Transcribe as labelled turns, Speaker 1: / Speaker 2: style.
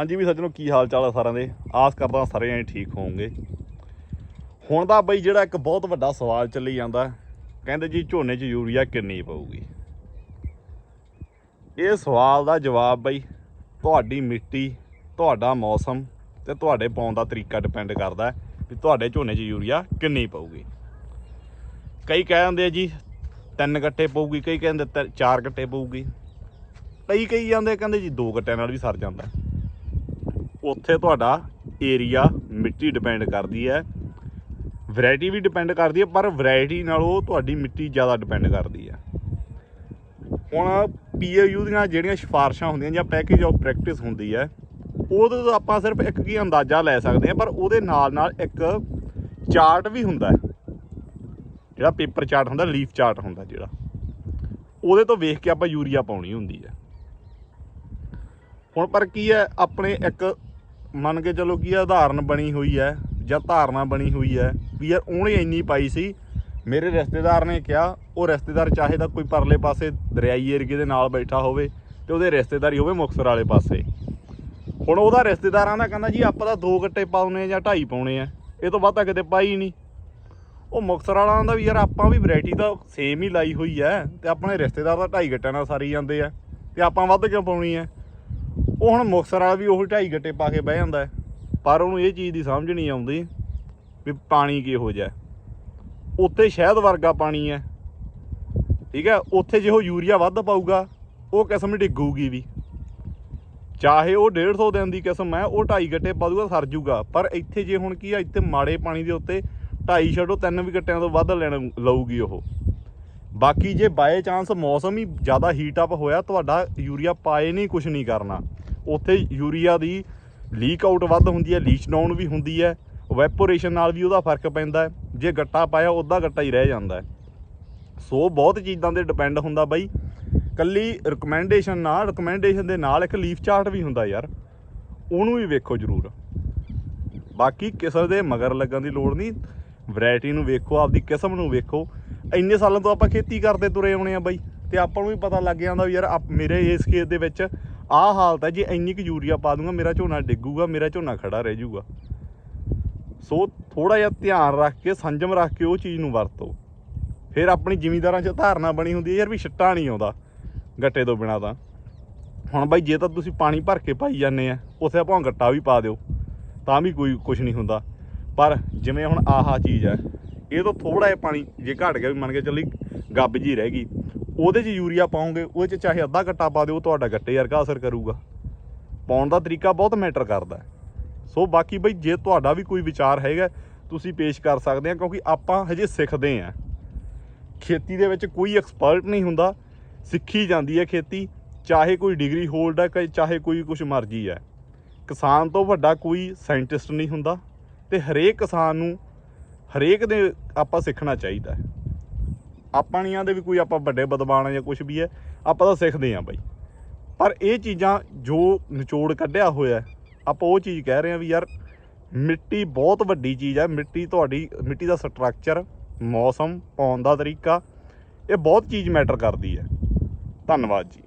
Speaker 1: ਹਾਂਜੀ ਵੀ ਸੱਜਣੋ, ਕੀ ਹਾਲ ਚਾਲ ਆ ਸਾਰਿਆਂ ਦੇ? ਆਸ ਕਰਦਾ ਸਾਰੇ ਜਣੇ ਠੀਕ ਹੋਵੋਗੇ। ਹੁਣ ਦਾ ਬਈ ਜਿਹੜਾ ਇੱਕ ਬਹੁਤ ਵੱਡਾ ਸਵਾਲ ਚੱਲੀ ਜਾਂਦਾ, ਕਹਿੰਦੇ ਜੀ ਝੋਨੇ 'ਚ ਯੂਰੀਆ ਕਿੰਨੀ ਪਊਗੀ? ਇਹ ਸਵਾਲ ਦਾ ਜਵਾਬ ਬਈ ਤੁਹਾਡੀ ਮਿੱਟੀ, ਤੁਹਾਡਾ ਮੌਸਮ ਤੇ ਤੁਹਾਡੇ ਪਾਉਣ ਦਾ ਤਰੀਕਾ ਡਿਪੈਂਡ ਕਰਦਾ ਵੀ ਤੁਹਾਡੇ ਝੋਨੇ 'ਚ ਯੂਰੀਆ ਕਿੰਨੀ ਪਊਗੀ। ਕਈ ਕਹਿ ਦਿੰਦੇ ਆ ਜੀ, ਤਿੰਨ ਗੱਟੇ ਪਊਗੀ, ਕਈ ਕਹਿੰਦੇ ਤ- ਚਾਰ ਗੱਟੇ ਪਊਗੀ। ਕਈ ਕਈ ਜਾਂਦੇ ਕਹਿੰਦੇ ਜੀ ਦੋ ਗੱਟਿਆਂ ਨਾਲ ਵੀ ਸਰ ਜਾਂਦਾ। ਉੱਥੇ ਤੁਹਾਡਾ ਏਰੀਆ ਮਿੱਟੀ ਡਿਪੈਂਡ ਕਰਦੀ ਹੈ। ਵੈਰਾਈਟੀ ਵੀ ਡਿਪੈਂਡ ਕਰਦੀ ਹੈ, ਪਰ ਵੈਰਾਈਟੀ ਨਾਲੋਂ ਤੁਹਾਡੀ ਮਿੱਟੀ ਜ਼ਿਆਦਾ ਡਿਪੈਂਡ ਕਰਦੀ ਹੈ। ਹੁਣ ਪੀਏਯੂ ਦੀਆਂ ਜਿਹੜੀਆਂ ਸਿਫਾਰਸ਼ਾਂ ਹੁੰਦੀਆਂ ਜਾਂ ਪੈਕੇਜ ਆਫ ਪ੍ਰੈਕਟਿਸ ਹੁੰਦੀ ਹੈ, ਉਹਦੇ ਤੋਂ ਆਪਾਂ ਸਿਰਫ ਇੱਕ ਕੀ ਅੰਦਾਜ਼ਾ ਲੈ ਸਕਦੇ ਹਾਂ, ਪਰ ਉਹਦੇ ਨਾਲ ਨਾਲ ਇੱਕ ਚਾਰਟ ਵੀ ਹੁੰਦਾ ਜਿਹੜਾ ਪੇਪਰ ਚਾਰਟ ਹੁੰਦਾ ਲੀਫ ਚਾਰਟ ਹੁੰਦਾ ਜਿਹੜਾ। ਉਹਦੇ ਤੋਂ ਵੇਖ ਕੇ ਆਪਾਂ ਯੂਰੀਆ ਪਾਉਣੀ ਹੁੰਦੀ ਹੈ। ਹੁਣ ਪਰ ਕੀ ਹੈ, ਆਪਣੇ ਇੱਕ ਮੰਨ ਕੇ ਚਲੋ ਕੀ ਹੈ ਉਦਾਹਰਨ ਬਣੀ ਹੋਈ ਹੈ ਜਾਂ ਧਾਰਨਾ ਬਣੀ ਹੋਈ ਹੈ ਵੀ ਯਾਰ ਉਹਨੇ ਇੰਨੀ ਪਾਈ ਸੀ। ਮੇਰੇ ਰਿਸ਼ਤੇਦਾਰ ਨੇ ਕਿਹਾ, ਉਹ ਰਿਸ਼ਤੇਦਾਰ ਚਾਹੇ ਤਾਂ ਕੋਈ ਪਰਲੇ ਪਾਸੇ ਦਰਿਆਈ ਏਰੀਏ ਦੇ ਨਾਲ ਬੈਠਾ ਹੋਵੇ ਤੇ ਉਹਦੇ ਰਿਸ਼ਤੇਦਾਰੀ ਹੋਵੇ ਮੁਕਤਸਰ ਵਾਲੇ ਪਾਸੇ। ਹੁਣ ਉਹਦਾ ਰਿਸ਼ਤੇਦਾਰਾਂ ਦਾ ਕਹਿੰਦਾ ਜੀ, ਆਪਾਂ ਤਾਂ ਦੋ ਗੱਟੇ ਪਾਉਣੇ ਆ ਜਾਂ ਢਾਈ ਪਾਉਣੇ ਆ, ਇਹ ਤੋਂ ਵੱਧ ਤਾਂ ਕਿਤੇ ਪਾਈ ਨਹੀਂ। ਉਹ ਮੁਕਤਸਰ ਵਾਲਿਆਂ ਦਾ ਵੀ ਯਾਰ ਆਪਾਂ ਵੀ ਵੈਰਾਈਟੀ ਤਾਂ ਸੇਮ ਹੀ ਲਾਈ ਹੋਈ ਹੈ ਤੇ ਆਪਣੇ ਰਿਸ਼ਤੇਦਾਰ ਤਾਂ ਢਾਈ ਗੱਟਿਆਂ ਨਾਲ ਸਾਰੀ ਜਾਂਦੇ ਆ, ਤੇ ਆਪਾਂ ਵੱਧ ਕਿਉਂ ਪਾਉਣੀ ਹੈ ਉਹ ਹੁਣ ਮੁਕਤਸਰ ਵਾਲਾ ਵੀ ਉਹੀ ਢਾਈ ਗੱਟੇ ਪਾ ਕੇ ਬਹਿ ਜਾਂਦਾ ਪਰ ਉਹਨੂੰ ਇਹ ਚੀਜ਼ ਦੀ ਸਮਝ ਨਹੀਂ ਆਉਂਦੀ ਵੀ ਪਾਣੀ ਕਿਹੋ ਜਿਹਾ ਹੈ। ਉੱਥੇ ਸ਼ਹਿਦ ਵਰਗਾ ਪਾਣੀ ਹੈ। ਠੀਕ ਹੈ, ਉੱਥੇ ਜੇ ਉਹ ਯੂਰੀਆ ਵੱਧ ਪਾਊਗਾ, ਉਹ ਕਿਸਮ ਡਿੱਗੂਗੀ ਵੀ। ਚਾਹੇ ਉਹ 150 ਦਿਨ ਦੀ ਕਿਸਮ ਹੈ, ਉਹ ਢਾਈ ਗੱਟੇ ਪਾ ਦੂਗਾ, ਸਰ ਜੂਗਾ। ਪਰ ਇੱਥੇ ਜੇ ਹੁਣ ਕੀ ਆ, ਇੱਥੇ ਮਾੜੇ ਪਾਣੀ ਦੇ ਉੱਤੇ ਢਾਈ ਛੱਡੋ, ਤਿੰਨ ਵੀ ਗੱਟਿਆਂ ਤੋਂ ਵੱਧ ਲੈਣ ਲਊਗੀ ਉਹ। ਬਾਕੀ ਜੇ ਬਾਏ ਚਾਂਸ ਮੌਸਮ ਹੀ ਜ਼ਿਆਦਾ ਹੀਟ ਅਪ ਹੋਇਆ, ਤੁਹਾਡਾ ਯੂਰੀਆ ਪਾਏ ਨਹੀਂ ਕੁਝ ਨਹੀਂ ਕਰਨਾ। ਉੱਥੇ ਯੂਰੀਆ ਦੀ ਲੀਕ ਆਊਟ ਵੱਧ ਹੁੰਦੀ ਹੈ ਲੀਚ ਡਾਊਨ ਵੀ ਹੁੰਦੀ ਹੈ ਵੈਪੋਰੇਸ਼ਨ ਨਾਲ ਵੀ ਉਹਦਾ ਫ਼ਰਕ ਪੈਂਦਾ ਜੇ ਗੱਟਾ ਪਾਇਆ, ਉਹਦਾ ਗੱਟਾ ਹੀ ਰਹਿ ਜਾਂਦਾ ਸੋ ਬਹੁਤ ਚੀਜ਼ਾਂ ਤੇ ਡਿਪੈਂਡ ਹੁੰਦਾ ਬਾਈ। ਕੱਲੀ ਰეკਮੈਂਡੇਸ਼ਨ ਨਾਲ ਰეკਮੈਂਡੇਸ਼ਨ ਦੇ ਨਾਲ ਇੱਕ ਲੀਫ ਚਾਰਟ ਵੀ ਹੁੰਦਾ ਯਾਰ। ਉਹਨੂੰ ਵੀ ਵੇਖੋ ਜ਼ਰੂਰ। ਬਾਕੀ ਕਿਸਮ ਦੇ ਮਗਰ ਲੱਗਣ ਦੀ ਲੋੜ ਨਹੀਂ। ਵੈਰਾਈਟੀ ਨੂੰ ਵੇਖੋ, ਆਪਦੀ ਕਿਸਮ ਨੂੰ ਵੇਖੋ। ਇੰਨੇ ਸਾਲਾਂ ਤੋਂ ਆਪਾਂ ਖੇਤੀ ਕਰਦੇ ਤੁਰੇ ਆਉਣੇ ਆ ਬਾਈ। ਤੇ ਆਪਾਂ ਨੂੰ ਵੀ ਪਤਾ ਲੱਗ ਜਾਂਦਾ ਵੀ ਯਾਰ ਮੇਰੇ ਇਸ ਖੇਤ ਦੇ ਵਿੱਚ ਆਹ ਹਾਲਤ ਹੈ ਜੇ, ਇੰਨੀ ਕੁ ਯੂਰੀਆ ਪਾ ਦੂੰਗਾ, ਮੇਰਾ ਝੋਨਾ ਡਿੱਗੂਗਾ, ਮੇਰਾ ਝੋਨਾ ਖੜਾ ਰਹਿ ਜਾਊਗਾ। ਸੋ ਥੋੜਾ ਜਿਹਾ ਧਿਆਨ ਰੱਖ ਕੇ, ਸੰਜਮ ਰੱਖ ਕੇ ਉਹ ਚੀਜ਼ ਨੂੰ ਵਰਤੋ। ਫਿਰ ਆਪਣੀ ਜ਼ਿਮੀਂਦਾਰਾਂ 'ਚ ਧਾਰਨਾ ਬਣੀ ਹੁੰਦੀ ਹੈ, ਯਾਰ ਵੀ ਛਿੱਟਾ ਨਹੀਂ ਆਉਂਦਾ ਗੱਟੇ ਤੋਂ ਬਿਨਾ ਤਾਂ। ਹੁਣ ਬਾਈ, ਜੇ ਤਾਂ ਤੁਸੀਂ ਪਾਣੀ ਭਰ ਕੇ ਪਾਈ ਜਾਂਦੇ ਆ, ਉੱਥੇ ਆਪਾਂ ਗੱਟਾ ਵੀ ਪਾ ਦਿਓ, ਤਾਂ ਵੀ ਕੋਈ ਕੁਝ ਨਹੀਂ ਹੁੰਦਾ। ਪਰ ਜਿਵੇਂ ਹੁਣ ਆਹਾ ਚੀਜ਼ ਹੈ, ਇਹ ਤੋਂ ਥੋੜਾ ਜਿਹਾ ਪਾਣੀ ਜੇ ਘਟ ਗਿਆ, ਵੀ ਮੰਨ ਕੇ ਚੱਲੀ ਗੱਬ ਜੀ ਰਹਿ ਗਈ ਉਹਦੇ 'ਚ ਯੂਰੀਆ ਪਾਉਂਗੇ, ਉਹਦੇ 'ਚ ਚਾਹੇ ਅੱਧਾ ਗੱਟਾ ਪਾ ਦਿਓ, ਉਹ ਤੁਹਾਡਾ ਗੱਟੇ ਵਰਗਾ ਅਸਰ ਕਰੂਗਾ। ਪਾਉਣ ਦਾ ਤਰੀਕਾ ਬਹੁਤ ਮੈਟਰ ਕਰਦਾ ਸੋ ਬਾਕੀ ਬਈ, ਜੇ ਤੁਹਾਡਾ ਵੀ ਕੋਈ ਵਿਚਾਰ ਹੈਗਾ, ਤੁਸੀਂ ਪੇਸ਼ ਕਰ ਸਕਦੇ ਆ, ਕਿਉਂਕਿ ਆਪਾਂ ਹਜੇ ਸਿੱਖਦੇ ਆ। ਖੇਤੀ ਦੇ ਵਿੱਚ ਕੋਈ ਐਕਸਪਰਟ ਨਹੀਂ ਹੁੰਦਾ। ਸਿੱਖੀ ਜਾਂਦੀ ਹੈ ਖੇਤੀ, ਚਾਹੇ ਕੋਈ ਡਿਗਰੀ ਹੋਲਡ ਹੈ, ਕਿ ਚਾਹੇ ਕੋਈ ਕੁਝ ਮਰਜ਼ੀ ਹੈ। ਕਿਸਾਨ ਤੋਂ ਵੱਡਾ ਕੋਈ ਸਾਇੰਟਿਸਟ ਨਹੀਂ ਹੁੰਦਾ ਤੇ ਹਰੇਕ ਕਿਸਾਨ ਨੂੰ ਹਰੇਕ ਦੇ ਆਪਾਂ ਸਿੱਖਣਾ ਚਾਹੀਦਾ ਹੈ। ਆਪਾਂ ਨਹੀਂ ਆਂਦੇ ਵੀ ਕੋਈ ਆਪਾਂ ਵੱਡੇ ਬਦਮਾਨ ਆ ਜਾਂ ਕੁਝ ਵੀ ਹੈ ਆਪਾਂ ਤਾਂ ਸਿੱਖਦੇ ਆਂ ਬਾਈ। ਪਰ ਇਹ ਚੀਜ਼ਾਂ ਜੋ ਨਿਚੋੜ ਕੱਢਿਆ ਹੋਇਆ, ਆਪਾਂ ਉਹ ਚੀਜ਼ ਕਹਿ ਰਹੇ ਆ ਵੀ ਯਾਰ ਮਿੱਟੀ ਬਹੁਤ ਵੱਡੀ ਚੀਜ਼ ਹੈ ਮਿੱਟੀ ਤੁਹਾਡੀ, ਮਿੱਟੀ ਦਾ ਸਟਰਕਚਰ ਮੌਸਮ, ਪਾਉਣ ਦਾ ਤਰੀਕਾ, ਇਹ ਬਹੁਤ ਚੀਜ਼ ਮੈਟਰ ਕਰਦੀ ਹੈ ਧੰਨਵਾਦ ਜੀ।